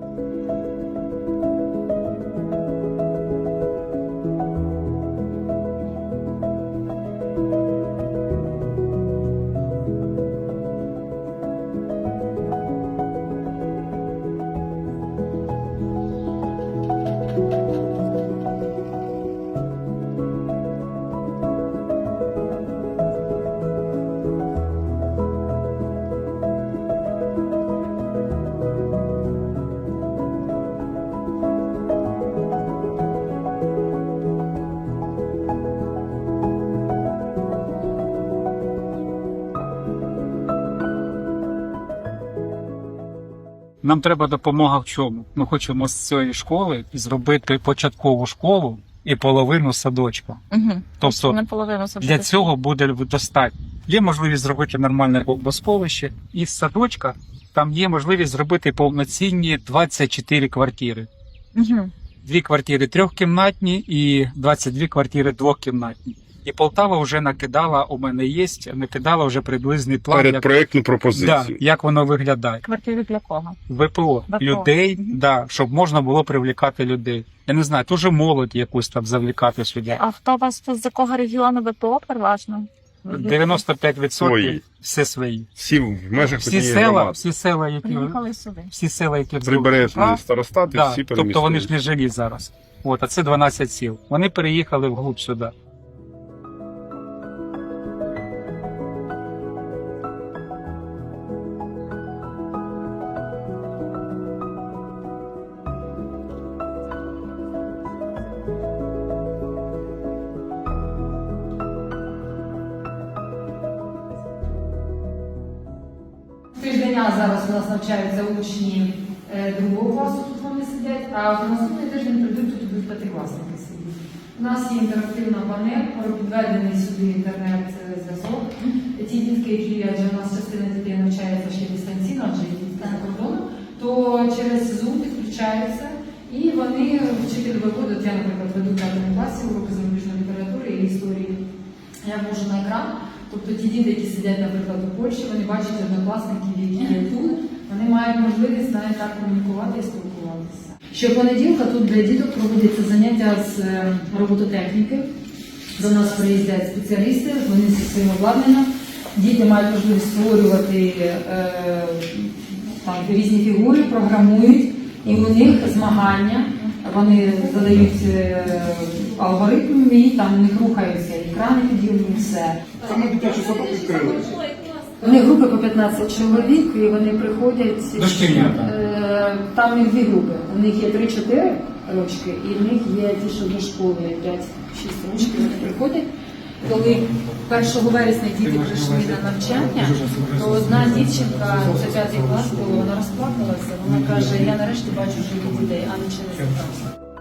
you Нам треба допомога в чому? Ми хочемо з цієї школи зробити початкову школу і половину садочка. Угу. Тобто не половину Для цього буде достатньо. Є можливість зробити нормальне бомбосховище, і з садочка там є можливість зробити повноцінні 24 квартири. Угу. Дві квартири трьохкімнатні і 22 квартири двохкімнатні. І Полтава вже накидала, у мене є, накидала вже приблизний план, як, Передпроектну да, пропозицію. як воно виглядає. Квартири для кого? ВПО, ВПО. людей, да, щоб можна було привлікати людей. Я не знаю, дуже молодь якусь там завлікати сюди. А хто у вас з якого регіону ВПО переважно? 95% Свої. все свої. Всі в межах Всі села, громади. всі села, які всі села, які Прибережні старостати, да, всі тобто вони ж не живі зараз. От, а це 12 сіл. Вони переїхали вглуб сюди. Тиждення зараз у нас навчаються учні е, другого класу, тут вони сидять, а в наступний тиждень прийдуть тут будуть п'ятикласники сидіти. У нас є інтерактивна панель, підведений сюди інтернет-зв'язок. Ті дітки, які адже у нас частина дітей навчається ще дистанційно, адже дітки за кордоном, то через Zoom підключаються і вони, вчитель виходить, я, наприклад, веду п'ятому класі уроки зарубіжної літератури і історії. Я можу на екран. Тобто ті діти, які сидять, наприклад, у Польщі, вони бачать однокласників, які є тут, вони мають можливість навіть так комунікувати і спілкуватися. Щопонеділка тут для діток проводяться заняття з е, робототехніки. До нас приїздять спеціалісти, вони зі своїм обладнанням. Діти мають можливість створювати е, там, різні фігури, програмують, і у них змагання. Вони задають е, алгоритм, і там у них рухаються екрани підйомні, все. Саме дитячий садок відкрили. Вони групи по 15 чоловік, і вони приходять. Дошкільнята. Е, Там їх дві групи. У них є 3-4 рочки, і в них є ті, що до школи 5-6 рочків. Вони приходять. Коли 1 вересня діти прийшли на навчання, то одна дівчинка, це п'ятий клас було, вона розплакалася. Вона каже: я нарешті бачу живих дітей, а не через екран.